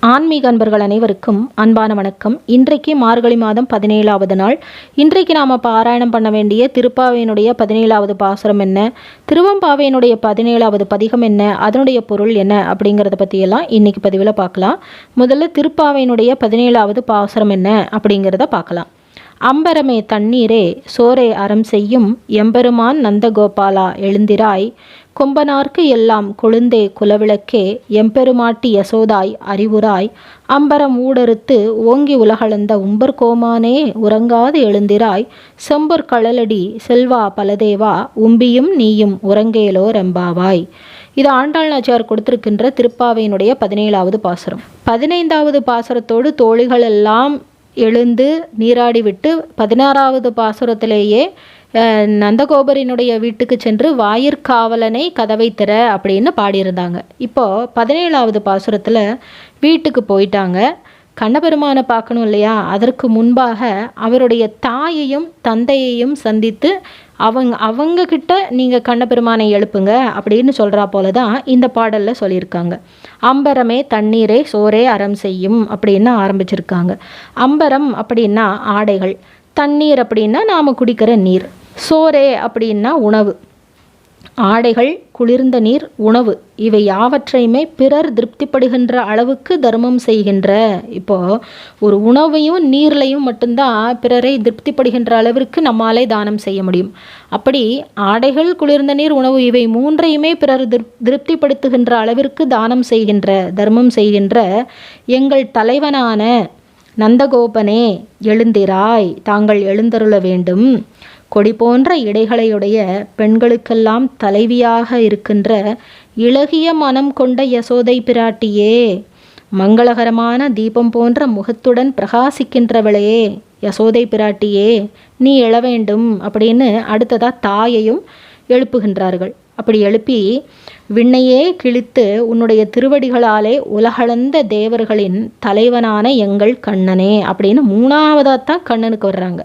ஆன்மீக அன்பர்கள் அனைவருக்கும் அன்பான வணக்கம். இன்றைக்கு மார்கழி மாதம் பதினேழாவது நாள். இன்றைக்கு நாம் பாராயணம் பண்ண வேண்டிய திருப்பாவையினுடைய பதினேழாவது பாசுரம் என்ன? திருவம்பாவையினுடைய பதினேழாவது பதிகம் என்ன? அதனுடைய பொருள் என்ன? அப்படிங்கிறத பற்றியெல்லாம் இன்னைக்கு பதிவில் பார்க்கலாம். முதல்ல திருப்பாவையினுடைய பதினேழாவது பாசுரம் என்ன? அப்படிங்கிறத பார்க்கலாம். அம்பரமே தண்ணீரே சோரே அறம் செய்யும் எம்பெருமான் நந்தகோபாலா எழுந்திராய். கொம்பனார்க்கு எல்லாம் கொழுந்தே குலவிளக்கே. எம்பெருமாட்டி யசோதாய் அறிவுராய். அம்பரம் ஊடறுத்து ஓங்கி உலகளந்த உம்பர் கோமானே உறங்காது எழுந்திராய். செம்பொற் கழலடி செல்வா பலதேவா உம்பியும் நீயும் உறங்கேலோ ரெம்பாவாய். இது ஆண்டாள் நாச்சியார் கொடுத்திருக்கின்ற திருப்பாவையினுடைய பதினேழாவது பாசுரம். பதினைந்தாவது பாசுரத்தோடு தோழிகள் எல்லாம் எழுந்து நீராடிவிட்டு பதினாறாவது பாசுரத்திலேயே நந்தகோபரினுடைய வீட்டுக்கு சென்று வாயிற்காவலனை கதவை திற அப்படின்னு பாடியிருந்தாங்க. இப்போது பதினேழாவது பாசுரத்தில் வீட்டுக்கு போயிட்டாங்க. கண்ணபெருமானை பார்க்கணும் இல்லையா? அதற்கு முன்பாக அவருடைய தாயையும் தந்தையையும் சந்தித்து அவங்க அவங்கக்கிட்ட நீங்கள் கண்ணபெருமானை எழுப்புங்க அப்படின்னு சொல்கிறா போல தான் இந்த பாடலில் சொல்லியிருக்காங்க. அம்பரமே தண்ணீரே சோரே அறம் செய்யும் அப்படின்னு ஆரம்பிச்சிருக்காங்க. அம்பரம் அப்படின்னா ஆடைகள் தண்ணீர் அப்படின்னா நாம் குடிக்கிற நீர். சோரே அப்படின்னா உணவு. ஆடைகள் குளிர்ந்த நீர் உணவு. இவை யாவற்றையுமே பிறர் திருப்திப்படுகின்ற அளவுக்கு தர்மம் செய்கின்ற. இப்போது ஒரு உணவையும் நீர்லையும் மட்டும்தான் பிறரை திருப்திப்படுகின்ற அளவிற்கு நம்மாலே தானம் செய்ய முடியும். அப்படி ஆடைகள் குளிர்ந்த நீர் உணவு இவை மூன்றையுமே பிறர் திருப் திருப்திப்படுத்துகின்ற அளவிற்கு தானம் செய்கின்ற தர்மம் செய்கின்ற எங்கள் தலைவனான நந்தகோபனே எழுந்திராய். தாங்கள் எழுந்தருள வேண்டும். கொடி போன்ற இடைகளையுடைய பெண்களுக்கெல்லாம் தலைவியாக இருக்கின்ற இளகிய மனம் கொண்ட யசோதை பிராட்டியே மங்களகரமான தீபம் போன்ற முகத்துடன் பிரகாசிக்கின்றவளே யசோதை பிராட்டியே நீ எழ வேண்டும் அப்படின்னு அடுத்ததா தாயையும் எழுப்புகின்றார்கள். அப்படி எழுப்பி விண்ணையே கிழித்து உன்னுடைய திருவடிகளாலே உலகளந்த தேவர்களின் தலைவனான எங்கள் கண்ணனே அப்படின்னு மூணாவதாக தான் கண்ணனுக்கு வர்றாங்க.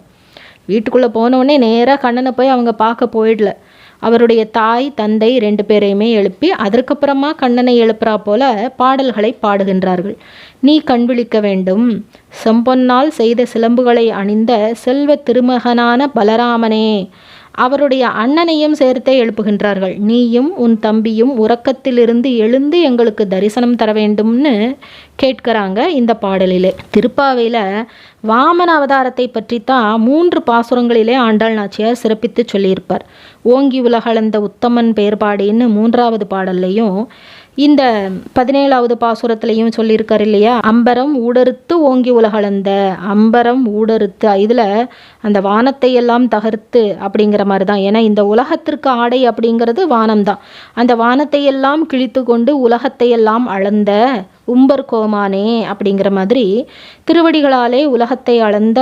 வீட்டுக்குள்ளே போனவுடனே நேராக கண்ணனை போய் அவங்க பார்க்க போயிடல. அவருடைய தாய் தந்தை ரெண்டு பேரையுமே எழுப்பி அதற்கப்புறமா கண்ணனை எழுப்புறா போல பாடல்களை பாடுகின்றார்கள். நீ கண் விழிக்க வேண்டும். செம்பொன்னால் செய்த சிலம்புகளை அணிந்த செல்வ திருமகனான பலராமனே. அவருடைய அண்ணனையும் சேர்த்தே எழுப்புகின்றார்கள். நீயும் உன் தம்பியும் உறக்கத்திலிருந்து எழுந்து எங்களுக்கு தரிசனம் தர வேண்டும்னு கேட்கிறாங்க இந்த பாடலிலே. திருப்பாவையில் வாமன அவதாரத்தை பற்றி தான் மூன்று பாசுரங்களிலே ஆண்டாள் நாச்சியார் சிறப்பித்து சொல்லியிருப்பார். ஓங்கி உலகளந்த உத்தமன் பேர்பாடின்னு மூன்றாவது பாடல்லையும் இந்த பதினேழாவது பாசுரத்திலையும் சொல்லியிருக்காரு இல்லையா? அம்பரம் ஊடறுத்து ஓங்கி உலகளந்த அம்பரம் ஊடறுத்து இதில் அந்த வானத்தை எல்லாம் தகர்த்து அப்படிங்கிற மாதிரி தான் ஏன்னா இந்த உலகத்திற்கு ஆடை அப்படிங்கிறது வானம் தான் அந்த வானத்தை எல்லாம் கிழித்து கொண்டு உலகத்தை எல்லாம் அளந்த உம்பர் கோமானே அப்படிங்கிற மாதிரி திருவடிகளாலே உலகத்தை அளந்த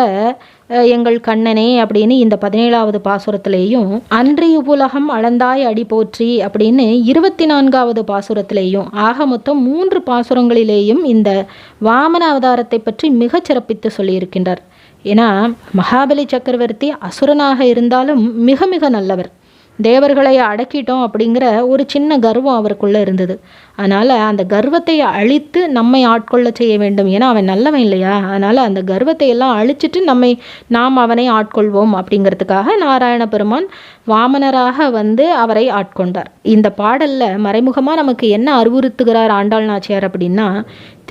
எங்கள் கண்ணனே அப்படின்னு இந்த பதினேழாவது பாசுரத்திலேயும் அன்றி உலகம் அளந்தாய் அடி போற்றி அப்படின்னு இருபத்தி நான்காவது பாசுரத்திலேயும் ஆக மொத்தம் மூன்று பாசுரங்களிலேயும் இந்த வாமன அவதாரத்தை பற்றி மிகச் சிறப்பித்து சொல்லியிருக்கின்றார். ஏன்னா மகாபலி சக்கரவர்த்தி அசுரனாக இருந்தாலும் மிக மிக நல்லவர். தேவர்களை அடக்கிட்டோம் அப்படிங்கிற ஒரு சின்ன கர்வம் அவருக்குள்ளே இருந்தது. அதனால் அந்த கர்வத்தை அழித்து நம்மை ஆட்கொள்ள செய்ய வேண்டும். ஏன்னா அவன் நல்லவன் இல்லையா? அதனால் அந்த கர்வத்தை எல்லாம் அழிச்சிட்டு நம்மை நாம் அவனை ஆட்கொள்வோம் அப்படிங்கிறதுக்காக நாராயண பெருமான் வாமனராக வந்து அவரை ஆட்கொண்டார். இந்த பாடலில் மறைமுகமாக நமக்கு என்ன அறிவுறுத்துகிறார் ஆண்டாள் நாச்சியார் அப்படின்னா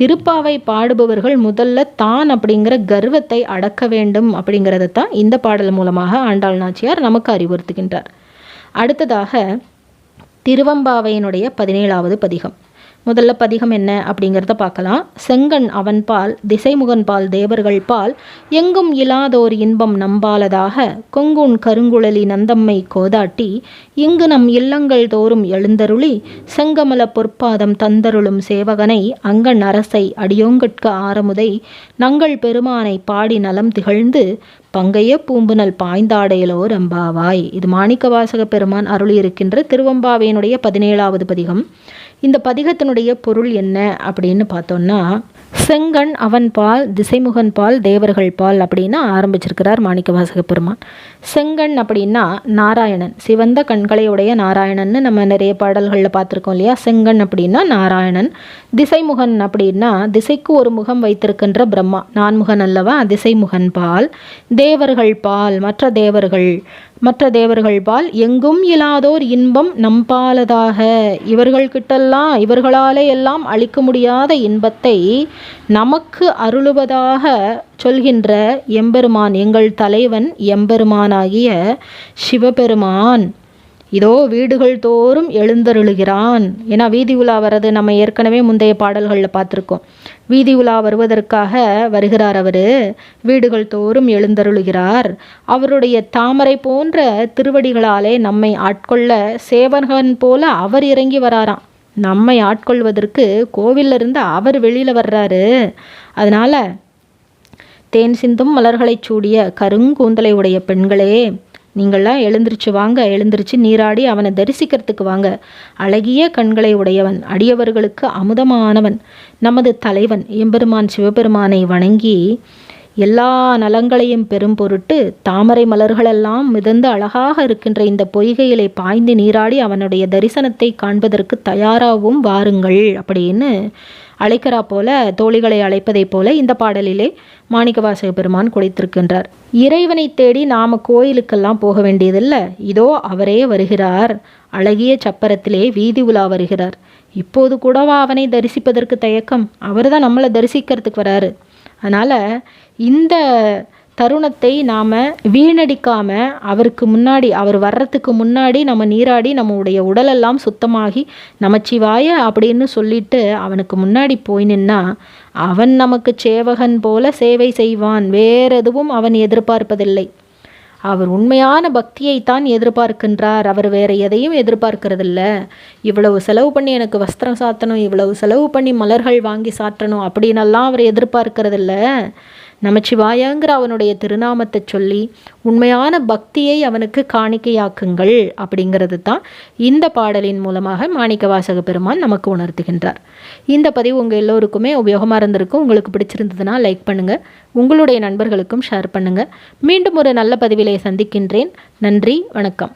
திருப்பாவை பாடுபவர்கள் முதல்ல தான் அப்படிங்கிற கர்வத்தை அடக்க வேண்டும் அப்படிங்கிறத தான் இந்த பாடல் மூலமாக ஆண்டாள் நாச்சியார் நமக்கு அறிவுறுத்துகின்றார். அடுத்ததாக திருவம்பாவையினுடைய பதினேழாவது பதிகம். முதல்ல பதிகம் என்ன அப்படிங்கிறத பார்க்கலாம். செங்கன் அவன் பால் தேவர்கள் பால் எங்கும் இலாதோர் இன்பம் நம்பாலதாக கொங்குன் கருங்குழலி நந்தம்மை கோதாட்டி இங்கு நம் இல்லங்கள் தோறும் எழுந்தருளி செங்கமல பொற்பாதம் தந்தருளும் சேவகனை அங்கன் அரசை அடியோங்கட்க ஆரமுதை நங்கள் பெருமானை பாடி நலம் திகழ்ந்து பங்கைய பூம்புனல் பாய்ந்தாடையலோ ரம்பாவாய். இது மாணிக்க வாசக பெருமான் அருளியிருக்கின்ற திருவம்பாவையினுடைய பதினேழாவது பதிகம். இந்த பதிகத்தினுடைய பொருள் என்ன அப்படின்னு பார்த்தோம்னா செங்கன் அவன் பால் திசைமுகன் பால் தேவர்கள் பால் அப்படின்னு ஆரம்பிச்சிருக்கிறார் மாணிக்கவாசக பெருமான். செங்கண் அப்படின்னா நாராயணன். சிவந்த கண்களையுடைய நாராயணன்னு நம்ம நிறைய பாடல்களில் பார்த்துருக்கோம் இல்லையா? செங்கண் அப்படின்னா நாராயணன். திசைமுகன் அப்படின்னா திசைக்கு ஒரு முகம் வைத்திருக்கின்ற பிரம்மா. நான்முகன் அல்லவா? திசைமுகன் பால். தேவர்கள் பால் மற்ற தேவர்கள் மற்ற தேவர்கள் பால். எங்கும் இல்லாதோர் இன்பம் நம்பாலதாக. இவர்கள்கிட்டெல்லாம் இவர்களாலே எல்லாம் அளிக்க முடியாத இன்பத்தை நமக்கு அருளுவதாக சொல்கின்ற எம்பெருமான் எங்கள் தலைவன் எம்பெருமான் பெருமானாகிய சிவபெருமான். இதோ வீடுகள் தோறும் எழுந்தருளுகிறான். ஏன்னா வீதி உலா வர்றது நம்ம ஏற்கனவே முந்தைய பாடல்களில் பார்த்துருக்கோம். வீதி உலா வருவதற்காக வருகிறார் அவர். வீடுகள் தோறும் எழுந்தருளுகிறார். அவருடைய தாமரை போன்ற திருவடிகளாலே நம்மை ஆட்கொள்ள சேவகன் போல அவர் இறங்கி வராராம். நம்மை ஆட்கொள்வதற்கு கோவில்ல இருந்து அவர் வெளியில் வர்றாரு. அதனால் தேன் சிந்தும் மலர்களைச் சூடிய கருங்கூந்தலை உடைய பெண்களே நீங்கள்லாம் எழுந்திருச்சு வாங்க. எழுந்திருச்சு நீராடி அவனை தரிசிக்கிறதுக்கு வாங்க. அழகிய கண்களை உடையவன் அடியவர்களுக்கு அமுதமானவன் நமது தலைவன் எம்பெருமான் சிவபெருமானை வணங்கி எல்லா நலங்களையும் பெரும் பொருட்டு தாமரை மலர்களெல்லாம் மிதந்து அழகாக இருக்கின்ற இந்த பொய்கையிலே பாய்ந்து நீராடி அவனுடைய தரிசனத்தை காண்பதற்கு தயாராகவும் வாருங்கள் அப்படின்னு அழைக்கிறா போல தோழிகளை அழைப்பதைப் போல இந்த பாடலிலே மாணிக்கவாசக பெருமான் குளித்திருக்கின்றார் இறைவனை தேடி நாம கோயிலுக்கெல்லாம் போக வேண்டியதில்லை. இதோ அவரே வருகிறார். அழகிய சப்பரத்திலே வீதி உலா வருகிறார். இப்போது கூடவா அவனை தரிசிப்பதற்கு தயக்கம்? அவர் தான் நம்மளை தரிசிக்கிறதுக்கு வராரு. அதனால் இந்த தருணத்தை நாம் வீணடிக்காமல் அவருக்கு முன்னாடி அவர் வர்றதுக்கு முன்னாடி நம்ம நீராடி நம்முடைய உடலெல்லாம் சுத்தமாகி நமச்சிவாய அப்படின்னு சொல்லிட்டு அவனுக்கு முன்னாடி போய் நின்னா அவன் நமக்கு சேவகன் போல சேவை செய்வான். வேற எதுவும் அவன் எதிர்பார்ப்பதில்லை. அவர் உண்மையான பக்தியைத்தான் எதிர்பார்க்கின்றார். அவர் வேற எதையும் எதிர்பார்க்கறதில்ல. இவ்வளவு செலவு பண்ணி எனக்கு வஸ்திரம் சாத்தணும் இவ்வளவு செலவு பண்ணி மலர்கள் வாங்கி சாற்றணும் அப்படின்னெல்லாம் அவர் எதிர்பார்க்கறதில்ல. நமச்சிவாயங்கிற அவனுடைய திருநாமத்தை சொல்லி உண்மையான பக்தியை அவனுக்கு காணிக்கையாக்குங்கள் அப்படிங்கிறது தான் இந்த பாடலின் மூலமாக மாணிக்க வாசக பெருமான் நமக்கு உணர்த்துகின்றார். இந்த பதிவு உங்கள் எல்லோருக்குமே உபயோகமாக இருந்திருக்கும். உங்களுக்கு பிடிச்சிருந்ததுன்னா லைக் பண்ணுங்கள் உங்களுடைய நண்பர்களுக்கும் ஷேர் பண்ணுங்கள் மீண்டும் ஒரு நல்ல பதிவிலே சந்திக்கின்றேன். நன்றி வணக்கம்.